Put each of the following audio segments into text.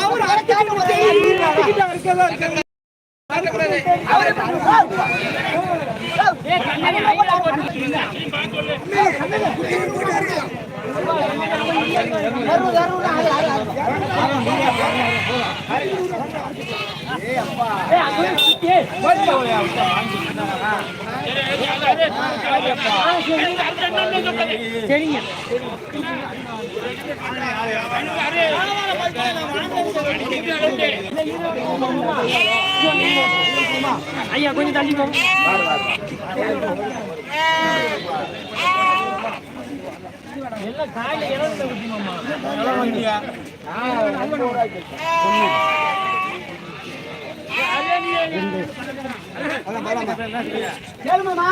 அவர் அரைக்காக இருக்கா ஐயா கொஞ்சம் தள்ளி போங்க எல்லாம் காலையில விட்டுமாமா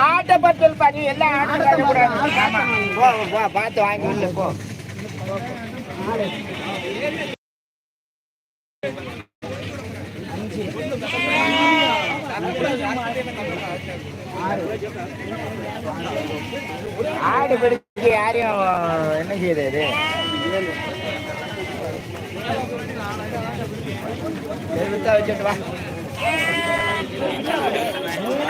ஆட்டை பத்தல் பண்ணி எல்லாம் ஆட்டை போ போ பார்த்து வாங்கி போ. யாரையும் என்ன செய்யறது வித்தா வச்சுட்டு வா மூணு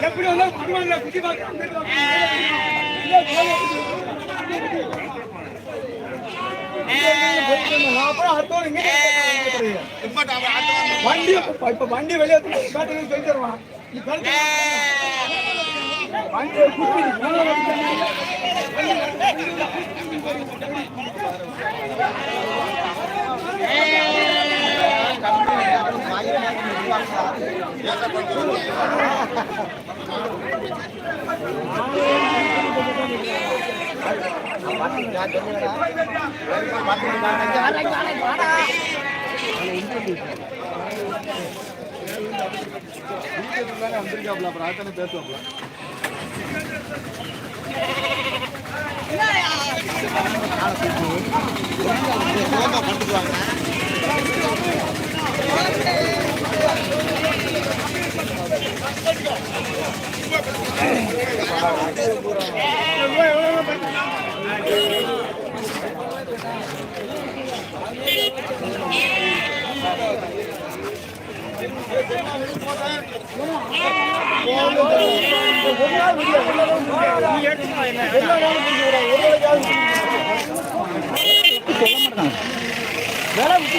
எப்படி வந்தாலும் பரவாயில்ல குட்டி பார்க்க வண்டி இப்ப வண்டி வெளியே சொல்லி தருவான் வண்டி குப்பி வரியா வரப்பியா வரியா வரியா வரியா வேலை விட்டு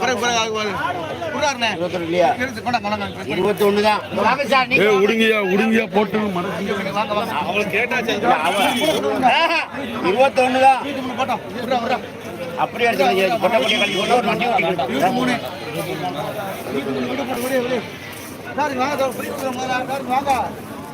பிறகு பிறகு ஆகுவாரு குடுறாருண்ணே இருபத்தொன்னு எடுத்து கொண்டா கொண்டாங்க இருபத்தொன்னு தான். உடுங்கியா உடுங்கியா போட்டு இருபத்தொன்னு தான். அப்படியே எடுத்து பொட்டை பொட்டை கழிச்சு கொண்டு ஒரு வண்டி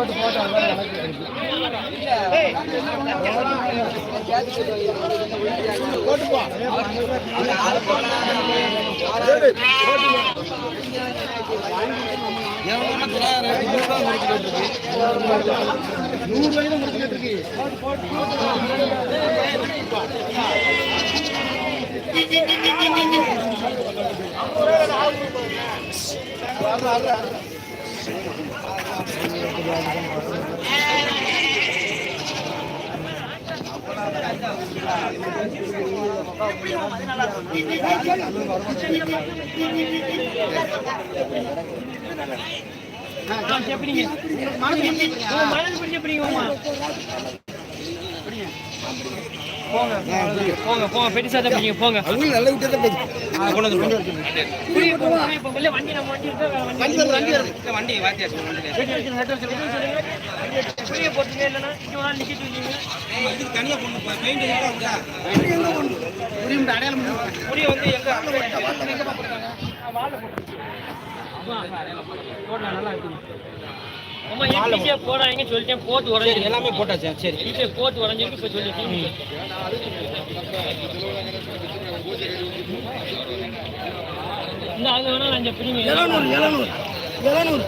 சார் வாங்க எப்படி மனது பிடிச்ச எப்படிங்க போங்க போங்க போங்க பெட்டி சாதம் பிடிங்க போங்க. அவங்க நல்ல விட்டு தான் போகுது கொண்டு வந்து புரிய வெளில வண்டி நம்ம வண்டி இருக்கா வண்டி வண்டி வருது வண்டி வச்சு புரிய போட்டுங்க இல்லைன்னா இங்கே நாள் நிற்கிட்டு இருக்கீங்க. தனியா பொண்ணு பெயிண்ட் புரியும் அடையாளம் புரிய வந்து எங்க? வாழை போடலாம் நல்லா இருக்கு அம்மா ஈஸியா போடாதீங்க சொல்லிட்டேன் போட்டு உடஞ்சிருக்கு எல்லாமே போட்டாச்சு சரி ஈஸியா போட்டு உடஞ்சிருக்கு இப்போ சொல்லிட்டேன். இந்த அது வேணா நான் பிரிமி எழுநூறு எழுநூறு எழுநூறு.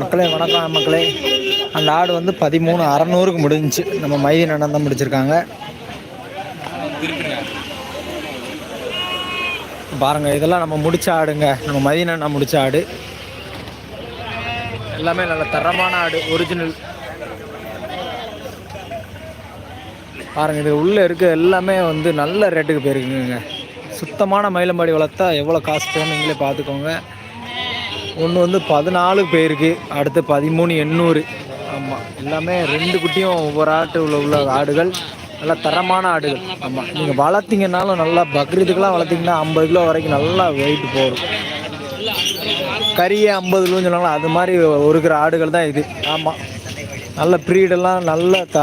மக்களே வணக்கம் மக்களே. அந்த ஆடு வந்து பதிமூணு அறநூறுக்கு முடிஞ்சுச்சு. நம்ம மைதீன் அண்ணன் தான் முடிச்சிருக்காங்க. பாருங்க இதெல்லாம் நம்ம முடிச்ச ஆடுங்க. நம்ம மதியன் அண்ணா முடிச்ச ஆடு. எல்லாமே நல்ல தரமான ஆடு ஒரிஜினல் பாருங்கள் இது உள்ளே இருக்க எல்லாமே வந்து நல்ல ரேட்டுக்கு போயிருக்குங்க. சுத்தமான மயிலம்பாடி வளர்த்தா எவ்வளோ காசு போகணும் நீங்களே பார்த்துக்கோங்க. ஒன்று வந்து பதினாலு போயிருக்கு அடுத்து பதிமூணு எண்ணூறு. ஆமாம் எல்லாமே ரெண்டு குட்டியும் ஒவ்வொரு ஆட்டு உள்ள உள்ள ஆடுகள். நல்ல தரமான ஆடுகள். ஆமாம் நீங்கள் வளர்த்தீங்கன்னாலும் நல்லா பக்ரீத்துக்கெல்லாம் வளர்த்திங்கன்னா ஐம்பது கிலோ வரைக்கும் நல்லா வெயிட் போகும். கறியே ஐம்பது கிலோன்னு சொன்னாங்களா? அது மாதிரி ஒருக்கிற ஆடுகள் தான் இது. ஆமாம் நல்ல ப்ரீடெல்லாம் நல்ல த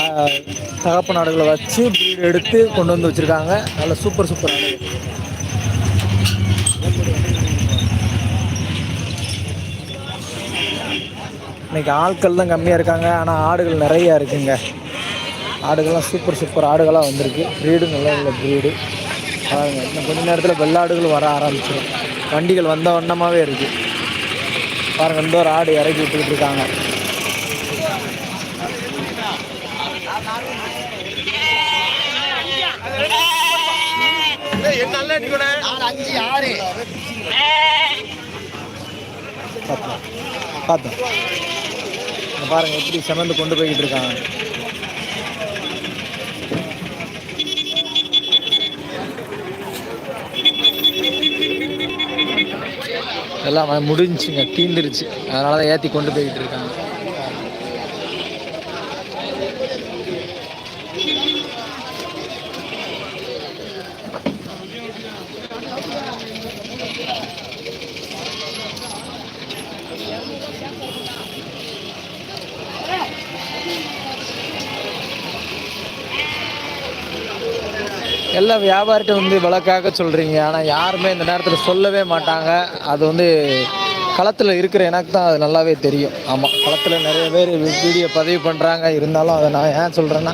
தகப்பு நாடுகளை வச்சு ப்ரீடு எடுத்து கொண்டு வந்து வச்சுருக்காங்க. நல்ல சூப்பர் சூப்பர் ஆடுகள். இன்றைக்கி ஆட்கள் தான் கம்மியாக இருக்காங்க. ஆனால் ஆடுகள் நிறையா இருக்குங்க. ஆடுகள்லாம் சூப்பர் சூப்பர் ஆடுகளாக வந்திருக்கு. ப்ரீடு நல்ல நல்ல ப்ரீடு பாருங்கள் இன்னும் கொஞ்ச நேரத்தில் வெள்ளாடுகள் வர ஆரம்பிச்சிடும் வண்டிகள் வந்த வண்ணமாகவே இருக்குது பாருங்க இந்த ஒரு ஆடு இறக்கி விட்டுக்கிட்டு இருக்காங்க. பார்த்தோம் பாருங்க எப்படி செமந்து கொண்டு போய்கிட்டு இருக்காங்க. எல்லாம் முடிஞ்சுங்க தீந்துருச்சு. அதனால தான் ஏற்றி கொண்டு போய்கிட்டு இருக்காங்க. எல்லாம் வியாபாரிட்ட வந்து விளக்காக சொல்கிறீங்க ஆனால் யாருமே இந்த நேரத்தில் சொல்லவே மாட்டாங்க. அது வந்து களத்தில் இருக்கிற எனக்கு தான் அது நல்லாவே தெரியும். ஆமாம் களத்தில் நிறைய பேர் வீடியோ பதிவு பண்ணுறாங்க இருந்தாலும் அதை நான் ஏன் சொல்கிறேன்னா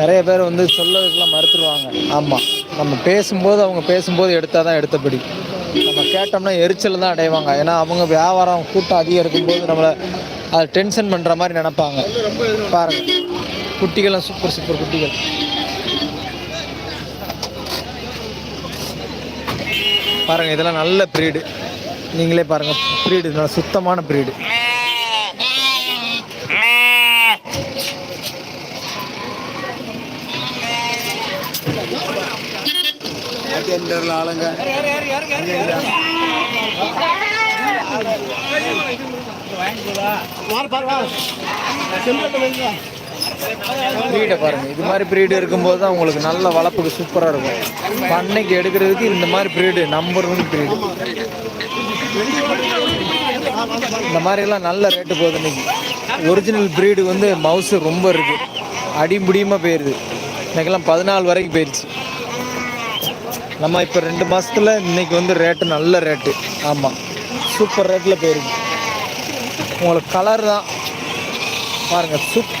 நிறைய பேர் வந்து சொல்லதுக்கெல்லாம் மறுத்துருவாங்க. ஆமாம் நம்ம பேசும்போது அவங்க பேசும்போது எடுத்தால் தான் எடுத்தபடி நம்ம கேட்டோம்னா எரிச்சல் தான் அடைவாங்க. ஏன்னா அவங்க வியாபாரம் கூட்டம் அதிகம் இருக்கும்போது நம்மளை அதை டென்ஷன் பண்ணுற மாதிரி நினப்பாங்க. பாருங்கள் குட்டிகள்லாம் சூப்பர் சூப்பர் குட்டிகள். பாருங்க இதெல்லாம் நல்ல ப்ரீடு நீங்களே பாருங்க ப்ரீடு நல்ல சுத்தமான ப்ரீடு ஆளுங்க ப்ரீடை பாருங்கள் இது மாதிரி ப்ரீடு இருக்கும்போது தான் உங்களுக்கு நல்ல வளர்ப்புக்கு சூப்பராக இருக்கும். பண்ணைக்கு எடுக்கிறதுக்கு இந்த மாதிரி ப்ரீடு நம்பர் ஒன் ப்ரீடு இந்த மாதிரிலாம் நல்ல ரேட்டு போகுது இன்னைக்கு. ஒரிஜினல் ப்ரீடு வந்து மவுசு ரொம்ப இருக்குது அடிமுடியுமா போயிடுது இன்னைக்கெல்லாம் பதினாலு வரைக்கும் போயிடுச்சு நம்ம இப்போ ரெண்டு மாதத்தில் இன்னைக்கு வந்து ரேட்டு நல்ல ரேட்டு ஆமாம் சூப்பர் ரேட்டில் போயிருக்கு. உங்களுக்கு கலர் தான். பாருங்கள் சூப்பர்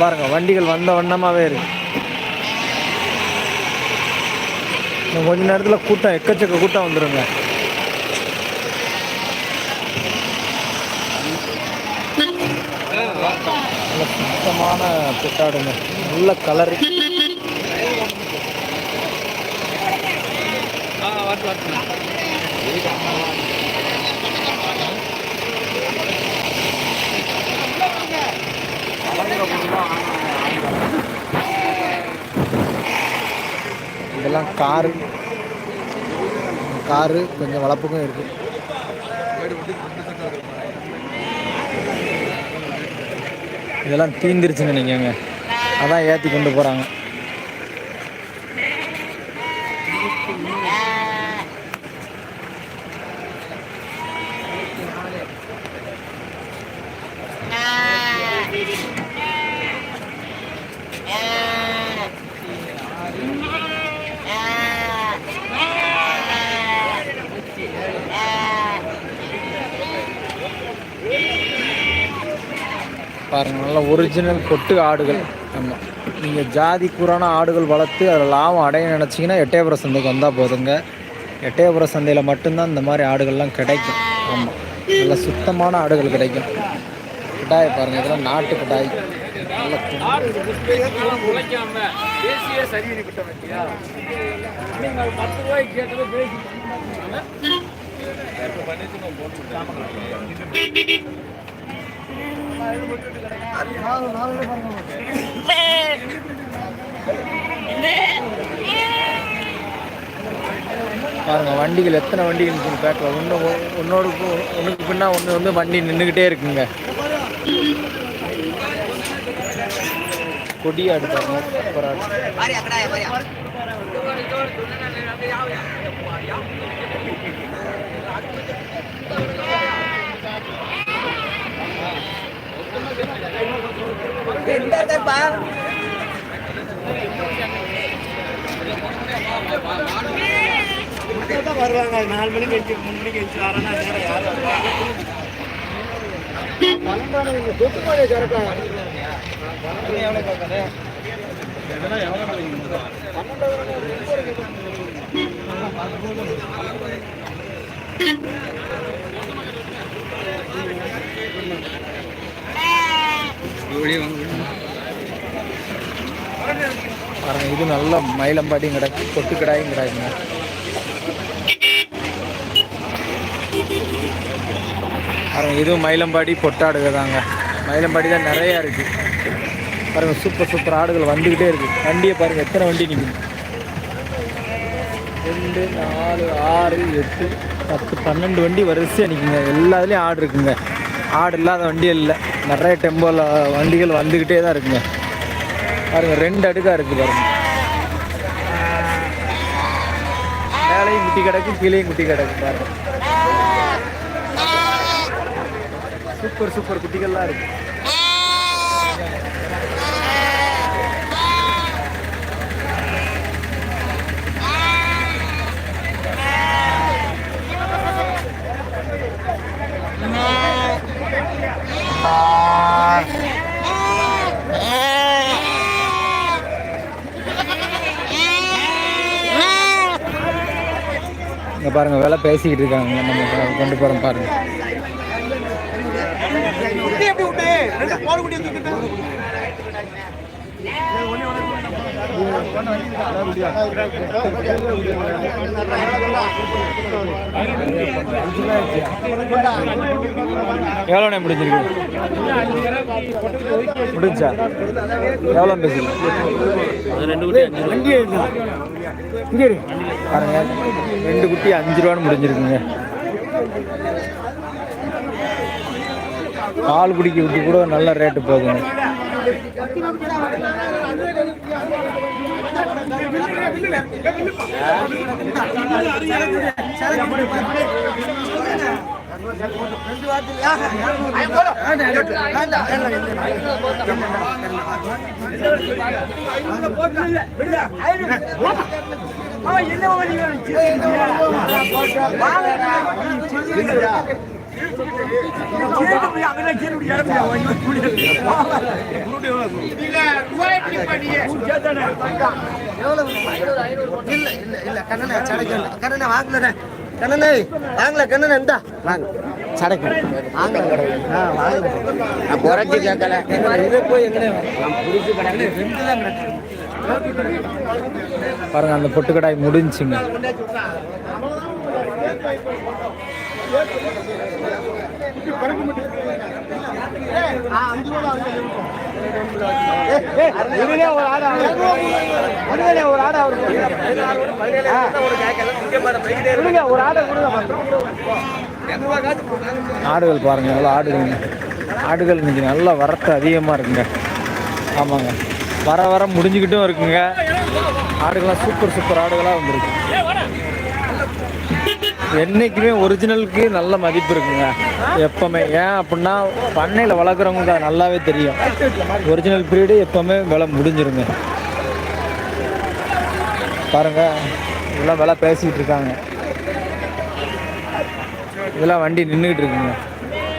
பாருங்க வண்டிகள் வந்த வண்ணமாவே இருக்கு. கொஞ்ச நேரத்தில் கூட்டம் எக்கச்சக்க கூட்டம் வந்துருங்க. நல்ல சுத்தமான பெட்டாடுங்க நல்ல கலர் இதெல்லாம் காரு. காரு கொஞ்சம் வளர்ப்புக்கும் இருக்குது இதெல்லாம் தீந்துருச்சுன்னு நினைக்கங்க. அதான் ஏற்றி கொண்டு போகிறாங்க பாருங்க நல்லா ஒரிஜினல் கொட்டு ஆடுகள். ஆமாம் நீங்கள் ஜாதி கூறான ஆடுகள் வளர்த்து அதில் லாபம் அடைய நினச்சிங்கன்னா எட்டயபுர சந்தைக்கு வந்தால் போதுங்க. எட்டயபுர சந்தையில் மட்டும்தான் இந்த மாதிரி ஆடுகள்லாம் கிடைக்கும். ஆமாம் நல்ல சுத்தமான ஆடுகள் கிடைக்கும். கிட்டாய் பாருங்கள் இதெல்லாம் நாட்டு கிட்டாய் நல்ல பாருங்க வண்டிகள் எத்தனை வண்டிகள் நிற்குது பேக்கில் ஒன்று ஒன்னோடு ஒன்றுக்கு பின்னா ஒன்று வந்து வண்டி நின்றுக்கிட்டே இருக்குங்க. கொடியாடு பாருங்க சூப்பர் ஆடு வருவாங்க. நாலு மணிக்கு வச்சு மூணு மணிக்கு வச்சு வரேன்னா நேரம் யாரும் பாருங்க இது நல்ல மயிலம்பாடி கிடக்கு கொட்டு கிடாயும் கிடாயுங்க பாருங்க இதுவும் மயிலம்பாடி பொட்டாடுக தாங்க. மயிலம்பாடி தான் நிறையா இருக்கு. பாருங்க சூப்பர் சூப்பர் ஆடுகள் வந்துக்கிட்டே இருக்கு. வண்டியை பாருங்க எத்தனை வண்டி நிற்குது ரெண்டு நாலு ஆறு எட்டு பத்து பன்னெண்டு வண்டி வரிசையாக நிற்குங்க எல்லாத்துலேயும் ஆடு இருக்குங்க. ஆடு இல்லாத வண்டி இல்லை. நிறைய டெம்போவில் வண்டிகள் வந்துக்கிட்டே தான் இருக்குங்க. பாருங்கள் ரெண்டு அடுக்கா இருக்குது பாருங்கள் மேலையும் குட்டி கிடக்கு கீழேயும் குட்டி கிடக்கு பாருங்கள் சூப்பர் சூப்பர் குட்டிகள்லாம் இருக்குது இங்க பாருங்க வேலை பேசிக்கிட்டு இருக்காங்க. நம்ம கொண்டு போறோம் பாருங்க. எப்படி விட்டு? ரெண்டு போன குட்டி எவ்வளோண்ணே முடிஞ்சிருக்கு? முடிஞ்சா? எவ்வளோ பேசுறீங்க பாருங்க. ரெண்டு குட்டி அஞ்சு ரூபான்னு முடிஞ்சிருக்குங்க. பால் குடிக்க கூட நல்ல ரேட்டு போகுதுங்க. என்ன இல்ல இல்ல இல்ல கண்ணனே சடைக்கல கண்ணனே வாங்கலண்ணே கண்ணனே வாங்கல கண்ணனே இந்தா வாங்க சடைக்கு வாங்க வாங்க நான் குறைச்சி கேட்கல இது போய் எங்க புரிச்சு கிடக்கு ரெண்டு தான் கிடக்கு பாருங்க அந்த பொட்டுக்கடாய் முடிஞ்சுங்க. ஒரு ஒரு ஆடு ஒரு ஆடை கொடுங்க ஆடுகள் பாருங்க எவ்வளோ ஆடுகள் ஆடுகள் இன்னைக்கு நல்லா வரத்து அதிகமாக இருக்குங்க. ஆமாங்க. வர வர முடிஞ்சுக்கிட்டும் இருக்குங்க. ஆடுகள்லாம் சூப்பர் சூப்பர் ஆடுகளாக வந்துருக்கு. என்றைக்குமே ஒரிஜினலுக்கு நல்ல மதிப்பு இருக்குங்க. எப்பவுமே. ஏன் அப்படின்னா பண்ணையில் வளர்க்குறவங்களுக்கு அது நல்லாவே தெரியும். ஒரிஜினல் பீரியடு எப்போவுமே விலை முடிஞ்சிருங்க. பாருங்கள் இதெல்லாம் விலை பேசிக்கிட்டு இருக்காங்க. இதெல்லாம் வண்டி நின்றுக்கிட்டு இருக்குங்க.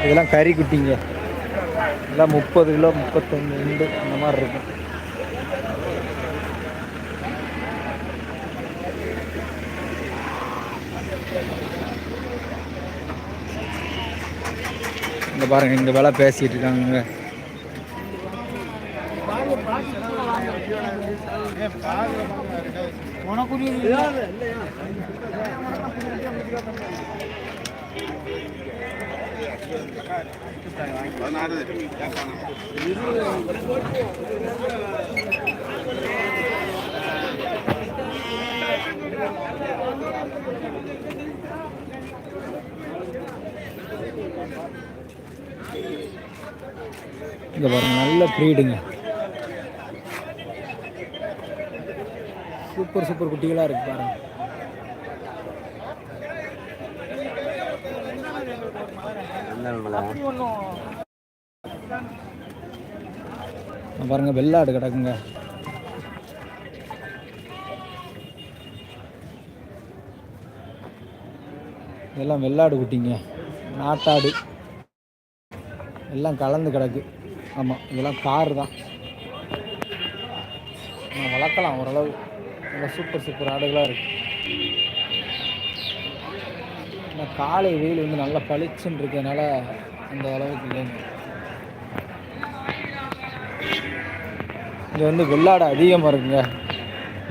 இதெல்லாம் கறி குட்டிங்க. இதெல்லாம் முப்பது கிலோ முப்பத்தொன்று ரெண்டு அந்த மாதிரி இருக்கும். இந்த பாருங்க இந்த வேலை பேசிட்டு இருக்காங்க. இங்கே பாருங்க நல்ல ப்ரீடுங்க சூப்பர் சூப்பர் குட்டிகளாக இருக்கு பாருங்க. பாருங்க வெள்ளாடு கிடக்குங்க. இதெல்லாம் வெள்ளாடு குட்டிங்க. நாட்டாடு. எல்லாம் கலந்து கிடக்கு. ஆமாம் இதெல்லாம் கார் தான். நான் வளர்க்கலாம் ஓரளவு. நல்லா சூப்பர் சூப்பர் ஆடுகளாக இருக்கு. ஆனால் காலை வெயில் வந்து நல்லா பளிச்சுன்னு இருக்கனால அந்த அளவுக்கு இல்லைங்க. இங்கே வந்து வெள்ளாடை அதிகமாக இருக்குங்க.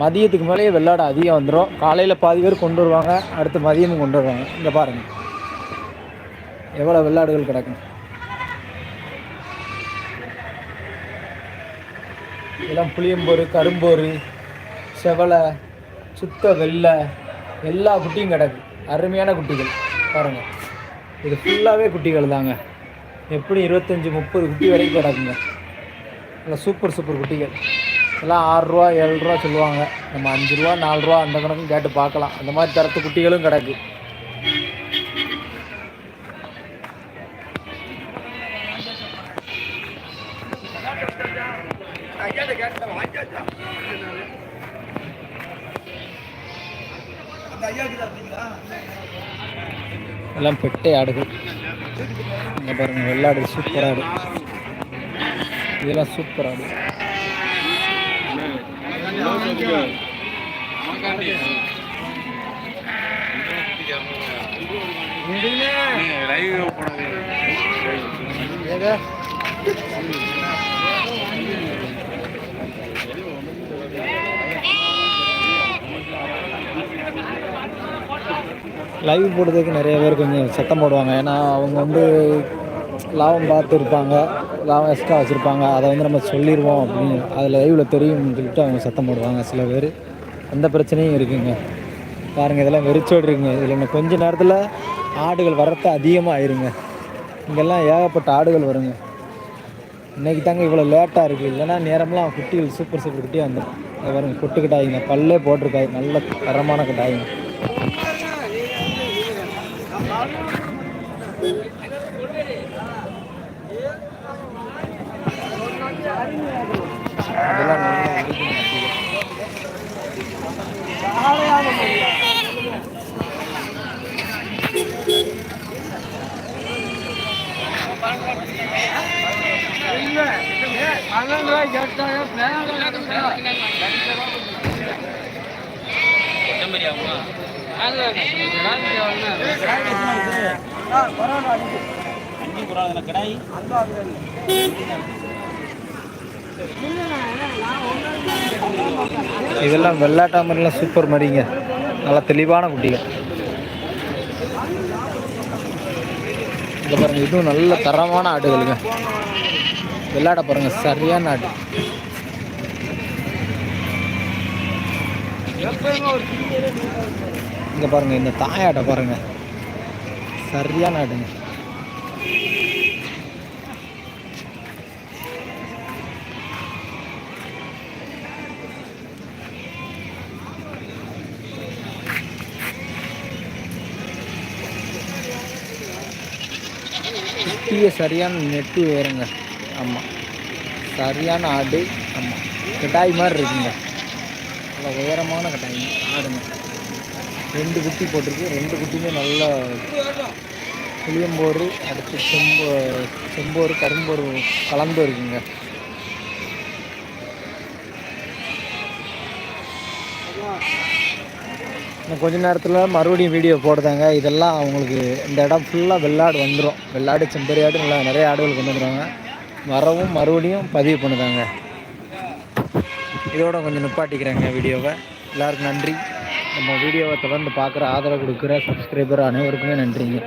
மதியத்துக்கு மேலேயே வெள்ளாடை அதிகம் வந்துடும் காலையில் பாதி பேர் கொண்டு வருவாங்க. அடுத்து மதியமும் கொண்டு வருவாங்க. இங்கே பாருங்கள் எவ்வளோ வெள்ளாடுகள் கிடக்கும்? இதெல்லாம் புளியம்போர் கரும்போரு செவலை சுத்த வெள்ளை எல்லா குட்டியும் கிடக்கு. அருமையான குட்டிகள். பாருங்கள் இது ஃபுல்லாகவே குட்டிகள் தாங்க. எப்படி இருபத்தஞ்சி முப்பது குட்டி வரைக்கும் கிடக்குங்க. நல்லா சூப்பர் சூப்பர் குட்டிகள். எல்லாம் ஆறுரூவா ஏழு ரூபா சொல்லுவாங்க. நம்ம அஞ்சு ரூபா நாலு ரூபா அந்த கணக்கும் கேட்டு பார்க்கலாம். அந்த மாதிரி தரத்து குட்டிகளும் கிடக்கு. எல்லாம் பெட்டை ஆடுகள். இங்கே பாருங்க வெள்ளாடு சூப்பர் ஆடு. இதெல்லாம் சூப்பர் ஆடு. ஏங்க? லைவ் போடுறதுக்கு நிறைய பேர் கொஞ்சம் சத்தம் போடுவாங்க. ஏன்னா அவங்க வந்து லாபம் பார்த்து இருப்பாங்க லாபம் எக்ஸ்ட்ரா வச்சுருப்பாங்க. அதை வந்து நம்ம சொல்லிடுவோம் அப்படின்னு. அதில் லைவில் தெரியும்னு சொல்லிட்டு அவங்க சத்தம் போடுவாங்க சில பேர். அந்த பிரச்சனையும் இருக்குங்க. பாருங்கள் இதெல்லாம் வெறிச்சோடு இருக்குங்க. இதில் இன்னும் கொஞ்ச நேரத்தில் ஆடுகள் வரத்து அதிகமாக ஆயிருங்க இங்கெல்லாம் ஏகப்பட்ட ஆடுகள் வருங்க. இன்றைக்கி தாங்க இவ்வளோ லேட்டாக இருக்குது இல்லைன்னா நேரம்லாம் குட்டிகள் சூப்பர் சூப்பர் குட்டியாக வந்துடும் அது பாருங்க கொட்டு கட்டாயிங்க பல்லே போட்டிருக்காய் நல்ல தரமான கட்டாயிங்க இதெல்லாம் நல்லா original குட்டிகள். இதெல்லாம் வெள்ளாட்டாமரெலாம் சூப்பர் மாதிரிங்க. நல்லா தெளிவான குட்டிகள். இந்த பாருங்க இதுவும் நல்ல தரமான ஆடுகளுங்க. வெள்ளாட பாருங்க சரியான ஆடு. இங்கே பாருங்க இந்த தாயாட்டை பாருங்க. சரியான ஆடுங்க. குட்டிய சரியான நெட்டு வேறுங்க. ஆமாம் சரியான ஆடு ஆமாம் கட்டாய் மாதிரி இருக்குங்க. நல்ல உயரமான கட்டாய். ஆடுங்க. ரெண்டு குட்டி போட்டிருக்கு. ரெண்டு குட்டியுமே நல்லா புளியம்போர் அடுத்து செம்போ செம்போர் கரும்போர் கலந்து இருக்குங்க. இன்னும் கொஞ்ச நேரத்தில் மறுபடியும் வீடியோ போடுதாங்க. இதெல்லாம் அவங்களுக்கு இந்த இடம் ஃபுல்லாக வெள்ளாடு வந்துடும் வெள்ளாடு செம்பரியாடு நல்லா நிறைய ஆடுகள் கொண்டு வந்துடுவாங்க வரவும் மறுபடியும் பதிவு பண்ணுதாங்க. இதோட கொஞ்சம் நிப்பாட்டிக்கிறேங்க வீடியோவை. எல்லாருக்கும் நன்றி. நம்ம வீடியோவை தொடர்ந்து பார்க்குற ஆதரவு கொடுக்குற சப்ஸ்கிரைபர் அனைவருக்குமே நன்றிங்க.